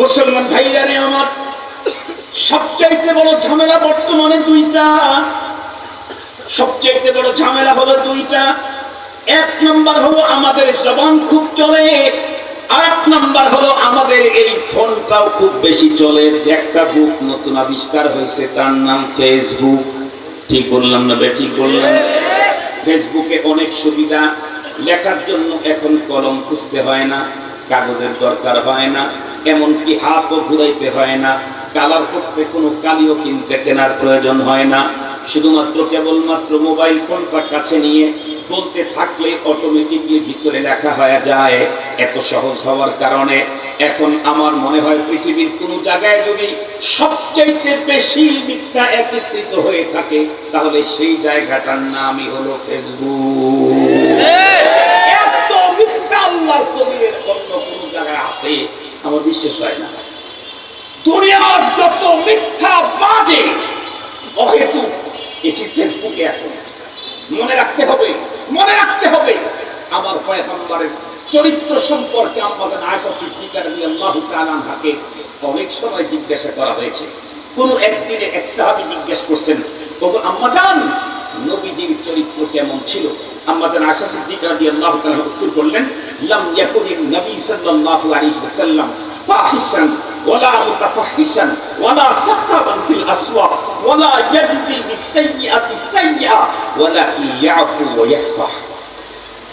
মুসলমান ভাইরা রে আমার সবচাইতে বড় ঝামেলা বর্তমানে দুইটা। সবচাইতে বড় ঝামেলা হলো দুইটা। এক নম্বর হলো আমাদের জবান খুব চলে আর এক নম্বর হলো আমাদের এই ফোনটাও খুব বেশি চলে। যে একটা বুক নতুন আবিষ্কার হয়েছে, তার নাম ফেসবুক ঠিক বললাম না ঠিক বললাম ফেসবুকে অনেক সুবিধা, লেখার জন্য এখন কলম খুঁজতে হয় না, কাগজের দরকার হয় না। এমনকি হাতও ঘুরাইতে হয় না কালার করতে কোনো কালিও কিনতে কেনার প্রয়োজন হয় না। শুধুমাত্র কেবলমাত্র মোবাইল ফোনটা কাছে নিয়ে বলতে থাকলে অটোমেটিকলি ভিতরে লেখা হয়ে যায়। এত সহজ হওয়ার কারণে এখন আমার মনে হয় পৃথিবীর কোনো জায়গায় যদি সবচাইতে বেশি মিথ্যা একত্রিত হয়ে থাকে তাহলে সেই জায়গাটার নামই হলো ফেসবুক এত মিথ্যা আল্লাহর কবিরের অন্য কোন জায়গায় আছে? আমার বিশ্বাস হয় না। দুনিয়ার যত মিথ্যা বাজে অহেতু এটি ফেসবুকে এখন। মনে রাখতে হবে, মনে রাখতে হবে, আমার পয়গম্বরের চরিত্র সম্পর্কে আমাদের আয়সা সিদ্দিকা রাদিয়াল্লাহু তাআলা আনহাকে অনেক সময় জিজ্ঞাসা করা হয়েছে। কোন একদিনে এক সাহাবী জিজ্ঞেস করছেন তবু আম্মা জান নবীজির চরিত্র কেমন ছিল? আমাদের আয়সা সিদ্দিকা রাদিয়াল্লাহু তাআলা উত্তর করলেন, লাম ইয়াকুনিন নবী সাল্লাল্লাহু আলাইহি ওয়াসাল্লাম ফাহিশান, ওয়ালা মুতাফাহিশান, ওয়ালা সাকাবান ফিল আসওয়াক, ওয়ালা ইয়াজদি বিসাইয়্যাতি সাইয়্যা ওয়ালাকিন ইয়াফু ওয়া ইয়াসফাহ।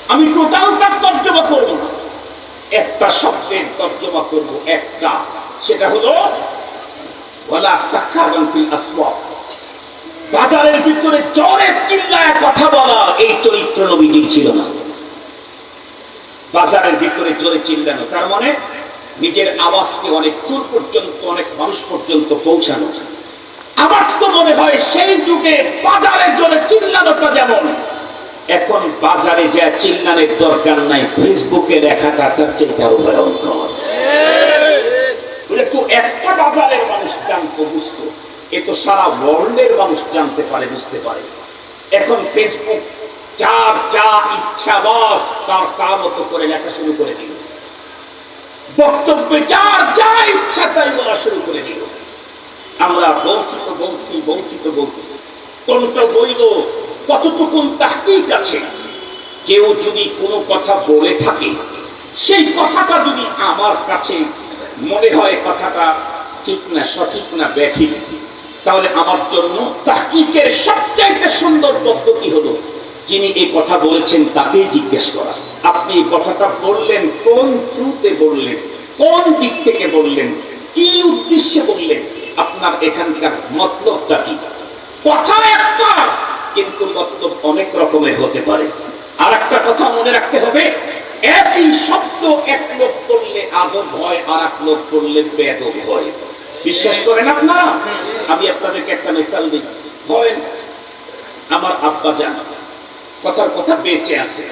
আমি টোটাল তার তর্জমা করব একটা শব্দের তর্জমা করব একটা, সেটা হলো, ওয়ালা সাকাবান ফিল আসওয়াক। বাজারের ভিতরে জোরে চিল্লায় কথা বলা এই চরিত্র নবীজির ছিল না। বাজারের ভিতরে জোরে চিল্লানো তার মানে নিজের আওয়াজকে অনেক দূর পর্যন্ত অনেক মানুষ পর্যন্ত পৌঁছানো। আমার তো মনে হয় সেই যুগে বাজারে জোরে চিল্লানোটা যেমন এখন বাজারে যা চিল্লানোর দরকার নাই ফেসবুকে লেখাটা তার চেয়ে আরও ভয়ঙ্কর। তো একটা বাজারের মানুষ জানতো বুঝতো। এ তো সারা ওয়ার্ল্ডের মানুষ জানতে পারে, বুঝতে পারে। এখন ফেসবুক যার যা ইচ্ছা বাস, তার তা মতো করে লেখা শুরু করে দিল। বক্তব্যে যার যা ইচ্ছা তাই বলা শুরু করে দিল। আমরা বলছি তো বলছি বলছি তো বলছি। কোনটা বইল কতটুকু তাহকিক আছে? কেউ যদি কোনো কথা বলে থাকে, সেই কথাটা যদি আমার কাছে মনে হয় কথাটা ঠিক না, সঠিক না, ব্যাঠিক তাহলে আমার জন্য তাহকিকের সবচাইতে সুন্দর পদ্ধতি হলো যিনি এই কথা বলেছেন তাকেই জিজ্ঞেস করা। আপনি এই কথাটা বললেন, কোন থ্রুতে বললেন, কোন দিক থেকে বললেন, কি উদ্দেশ্যে বললেন, আপনার এখানকার মতলবটা কি? কথা একটা, কিন্তু মতলব অনেক রকমের হতে পারে। আর একটা কথা মনে রাখতে হবে, একই শব্দ এক লোক করলে আদব হয় আর এক লোক করলে বেদব হয়। বিশ্বাস করেন আপনারা? আমি আপনাদেরকে একটা মিসাল দিই। ধরেন আমার আব্বা জান, কথার কথা বেঁচে আছে।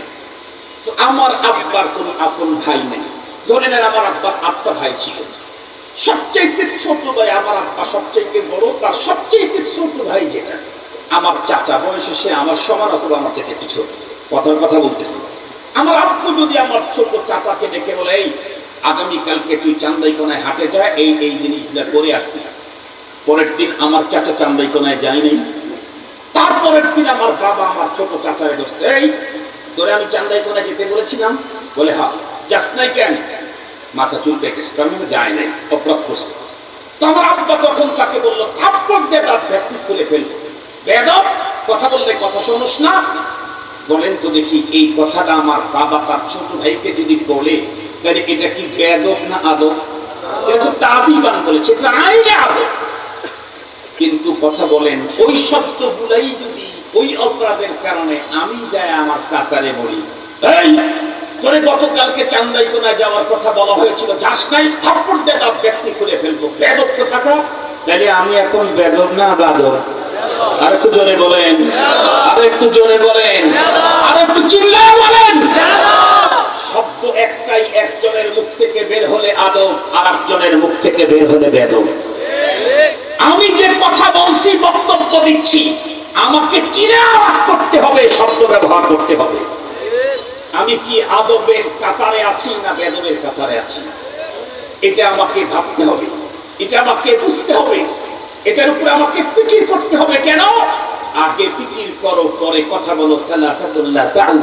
তো আমার আব্বার কোনো আপন ভাই নেই। ধরে নেন আমার আব্বার আটটা ভাই ছিল। সবচেয়ে ছোট ভাই আমার আব্বা সবচেয়ে বড়, তার সবচেয়ে ছোট ভাই যেটা। আমার চাচা বয়সে সে আমার সমান অথবা আমার একটু ছোট। কথার কথা বলতেছে। আমার আব্বু যদি আমার ছোট চাচাকে ডেকে বলে, এই আগামীকালকে তুই চান্দাই কোনায় হাটে যায় এই এই জিনিসগুলো করে আসবি। পরের দিন আমার চাচা চান্দাই কোনায় যায়নি তারপরের দিন আমার বাবা আমার ছোট বসছে এই, তোরে আমি চান্দাই কোনায় যেতে বলেছিলাম। বলে, হা, যাস নাই কেন? মাথা চুলকাইতেছে তার মানে যায় নাই, অপরাধ করছে। তো আব্বা তখন তাকে বলল, থাপ্পড় দিয়ে তার ব্যাপ্তি খুলে ফেলব বেদব, কথা বললে কথা শোনস না। বলেন তো দেখি, এই কথাটা আমার বাবা তার ছোট ভাইকে যদি বলে তাহলে এটা কি বেদব না আদব এটা তো তাদিবান বলেছে এটা আইনে আদব কিন্তু কথা বলেন, ওই শব্দগুলাই যদি ওই অপরাধের কারণে আমি যাই আমার চাচারে বলি, এই, তোরে গতকালকে চান্দাই কোনায় যাওয়ার কথা বলা হয়েছিল, যাস নাই, থাপ্পড় দিয়ে দাঁত ব্যক্তি খুলে ফেলব। বেদব কথাটা তাহলে আমি এখন বেদব না বাদব আর একটু জোরে বলেন। আর একটু জোরে বলেন। আর একটু শব্দ একটাই একজনের মুখ থেকে বের হলে আদব আর একজনের মুখ থেকে বের হলে বেদব আমি যে কথা বলছি, বক্তব্য দিচ্ছি, আমাকে চিনে আওয়াজ করতে হবে, শব্দ ব্যবহার করতে হবে। আমি কি আদবের কাতারে আছি না বেদবের কাতারে আছি? এটা আমাকে ভাবতে হবে, এটা আমাকে বুঝতে হবে, এটার উপরে আমাকে ফিকির করতে হবে। কেন? আগে ফিকির করো, পরে কথা বলো। সালাসাতুল্লাহ তাউ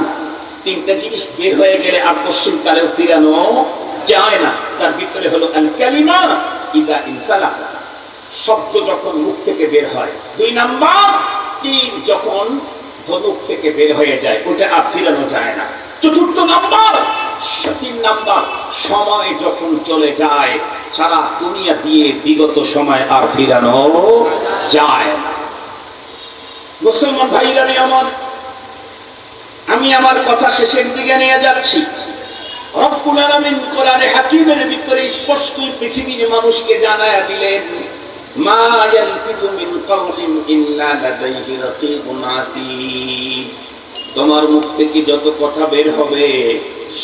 তিনটা জিনিস বের হয়ে গেলে আর পশ্চিম কালেও ফিরানো যায় না। তার ভিতরে হলো শব্দ যখন মুখ থেকে বের হয়, দুই নাম্বার তিন যখন ধনুক থেকে বের হয়ে যায়, ওটা আর ফিরানো যায় না। চতুর্থ নাম্বার তিন নাম্বার, সময় যখন চলে যায়, সারা দুনিয়া দিয়ে বিগত সময় আর ফিরানো যায়। মুসলমান ভাইরা আমার আমি আমার কথা শেষের দিকে নিয়ে যাচ্ছি। পৃথিবীর মানুষকে মিন তোমার মুখ থেকে যত কথা বের হবে,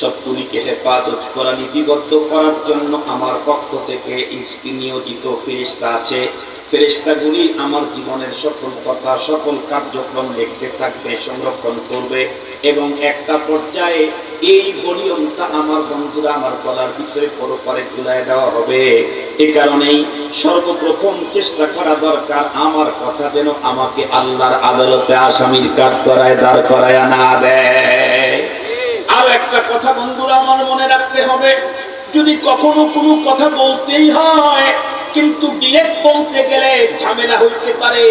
সবগুলিকে হেফাজত করা লিপিবদ্ধ করার জন্য আমার পক্ষ থেকে নিয়োজিত ফেরিস্তা আছে। ফেরিস্তাগুলি আমার জীবনের সকল কথা, সকল কার্যক্রম দেখতে থাকবে, সংরক্ষণ করবে। এবং একটা পর্যায়ে এই ভলিউমটা আমার বন্ধুরা আমার গলার ভিতরে পরপরে ঝুলাই দেওয়া হবে। এ কারণেই সর্বপ্রথম চেষ্টা করা দরকার আমার কথা যেন আমাকে আল্লাহর আদালতে আসামির কাঠ করায় দাঁড় করায় না দেয়। আর একটা কথা বন্ধুরা আমার মনে রাখতে হবে। যদি কখনো কোনো কথা বলতেই হয়, কিন্তু ডিরেক্ট বলতে গেলে ঝামেলা হইতে পারে।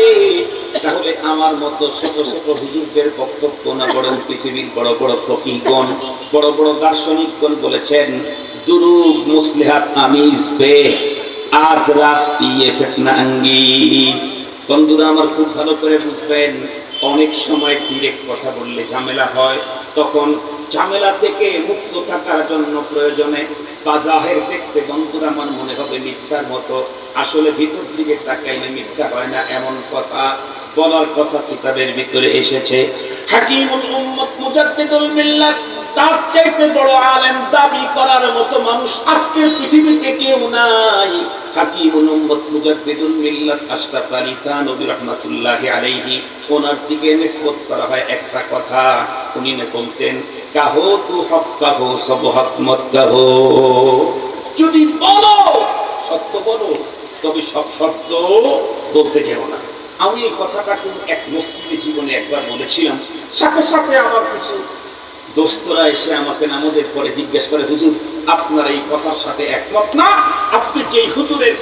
তাহলে আমার মতো ছোট ছোট হুজুরদের বক্তব্য না বরং পৃথিবীর বড় বড় ফকিগণ বড় বড় দার্শনিকগণ বলেছেন দুরুগ মুসলিহাত আমিজ বে, আজ রাস্তিয়ে ফেতনা আঙ্গিজ। বন্ধুরা, আমার খুব ভালো করে বুঝবেন, অনেক সময় ডিরেক্ট কথা বললে ঝামেলা হয়, তখন ঝামেলা থেকে মুক্ত থাকার জন্য প্রয়োজনে বাজাহের দেখতে বন্ধুরা আমার মনে হবে মিথ্যার মতো। আসলে ভিতর দিকে তাকাইলে মিথ্যা হয় না, এমন কথা। বলার কথা কিতাবের ভিতরে এসেছে। হাকিমুল উম্মত মুজাদ্দিদুল মিল্লাত, তার চাইতে বড় আলেম দাবি করার মতো মানুষ আজকের পৃথিবীতে কেউ নাই। হাকিমুল উম্মত মুজাদ্দিদুল মিল্লাত থানভী রাহমাতুল্লাহি আলাইহি, ওনার দিকে নিসবত করা হয় একটা কথা। উনি না বলতেন, কাহো তু হক, কাহো সব হক, মত কাহো। যদি বলো, সত্য বলো, তবে সব সত্য বলতে যেও না। আমি এই কথাটা কোন এক মসজিদে জীবনে একবার বলেছিলাম। সাথে সাথে আমার কিছু দোস্তরা এসে আমাকে নামাজের পরে জিজ্ঞেস করে, হুজুর, আপনার এই কথার সাথে একমত না? আপনি যেই হুজুরের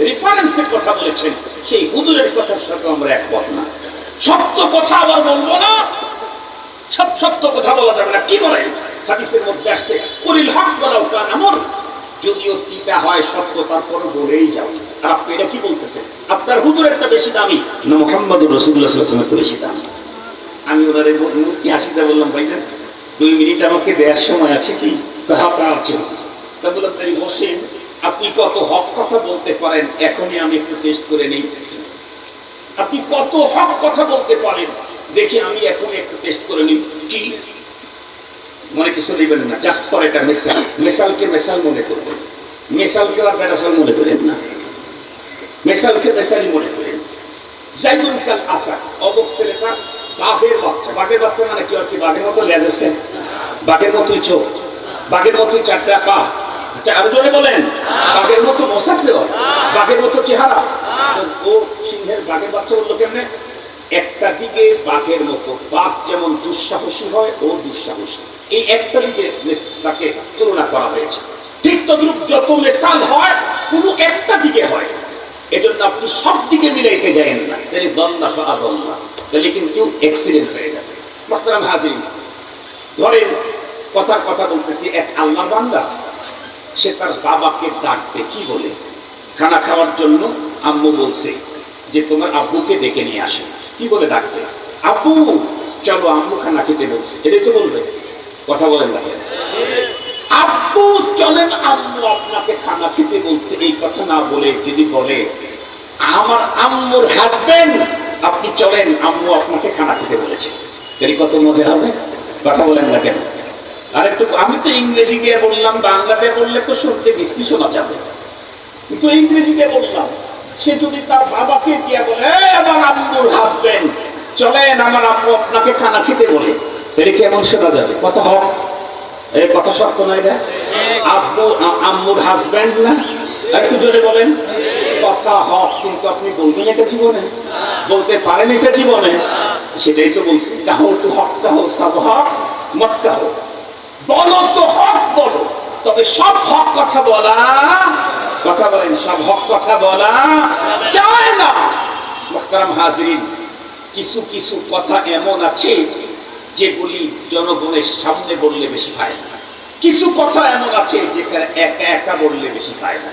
রেফারেন্সে কথা বলেছেন, সেই হুজুরের কথার সাথে আমরা একমত না। সত্য কথা আবার বলব না? সব সত্য কথা বলা যাবে না। কি বলেন? হাদিসের মধ্যে আসছে, করিল হক বলাও কান আমর যদিও তিতা হয় সত্য তারপর বলেই যাও। আর আপনি এটা কি বলতেছেন? আপনার হুজুরেরটা বেশি দামি। না মোহাম্মদুর রসুল্লাহ সাল্লামের বেশি দামি। আমি ওনারে মুস্কি হাসিতে বললাম ভাইজান দুই মিনিট আমাকে দেওয়ার সময় আছে কি? হাতা আছে। তা বললাম তাই বসেন আপনি কত হক কথা বলতে পারেন এখনই আমি একটু টেস্ট করে নেই। আপনি কত হক কথা বলতে পারেন? দেখি আমি এখন একটু টেস্ট করে নিই। কি? মনে কিছু দিবেন না জাস্ট ফর এটা মেসাল মেসালকে মেসাল মনে করবেন মেসালকে আর বেটাসাল মনে করেন না। মেসালকে মেসালি মনে করেন। জাইদুল কাল আসা অবক ছেলেটা বাঘের বাচ্চা। বাঘের বাচ্চা মানে কি আর কি বাঘের মতো লেজ আছে? বাঘের মতোই চোখ। বাঘের মতোই চারটা পা। আচ্ছা জোরে বলেন। বাঘের মতো মশাছে বাঘের মতো চেহারা? ও সিংহের বাঘের বাচ্চা বলল কেমনে? একটা দিকে বাঘের মতো। বাঘ যেমন দুঃসাহসী হয়, ও দুঃসাহসী। এই একটা দিকে তাকে তুলনা করা হয়েছে। ঠিক তদ্রুপ যত মেসাল হয়, কোনো একটা দিকে হয়। এজন্য আপনি সব দিকে মিলাইতে যাবেন না। তাহলে বা আদল্লা তাহলে কিন্তু অ্যাক্সিডেন্ট হয়ে যাবে। মোহতারাম হাজির ধরেন কথার কথা বলতেছি, এক আল্লাহর বান্দা, সে তার বাবাকে ডাকবে, কি বলে? খানা খাওয়ার জন্য আম্মু বলছে যে, তোমার আব্বুকে ডেকে নিয়ে আসে। কি বলে ডাকবে? আব্বু, চলো আম্মু খানা খেতে বলছে। এটাই তো বলবে। কথা বলেন না? আব্বু, চলেন, আম্মু আপনাকে খানা খেতে বলছে, এই কথা না বলে যদি বলে, আমার আম্মুর হাজবেন্ড আপনি চলেন, আম্মু আপনাকে খানা খেতে বলেছে। এর কত মজা হবে? কথা বলেন না কেন? আর একটু আমি তো ইংরেজি দিয়ে বললাম, বাংলাতে বললে তো শুনতে মিষ্টি শোনা যাবে। কিন্তু ইংরেজিতে বললাম, সে যদি তার বাবাকে দিয়ে বলে, "এই আমার আম্মুর হাজবেন্ড চলেন, আমার আম্মু আপনাকে খানা খেতে বলে। তাহলে কেমন শোনা যাবে কত হক। এই কথা নয় না আব্বু আম্মুর হাজবেন্ড না? একটু জোরে বলেন। কথা হক, কিন্তু আপনি বলবেন এটা জীবনে। বলতে পারেন এটা জীবনে। সেটাই তো বলছি। কাহো তো হকটা হোক, সব হক, মতটা হোক। বলো তো হক, বলো। তবে সব হক কথা বলা, কথা বলেন, সব হক কথা বলা যায় না। মোহতারাম হাজরিন, কিছু কিছু কথা এমন আছে যেগুলি জনগণের সামনে বললে বেশি ফায়দা কিছু কথা এমন আছে যেখানে একা একা বললে বেশি ফায়দা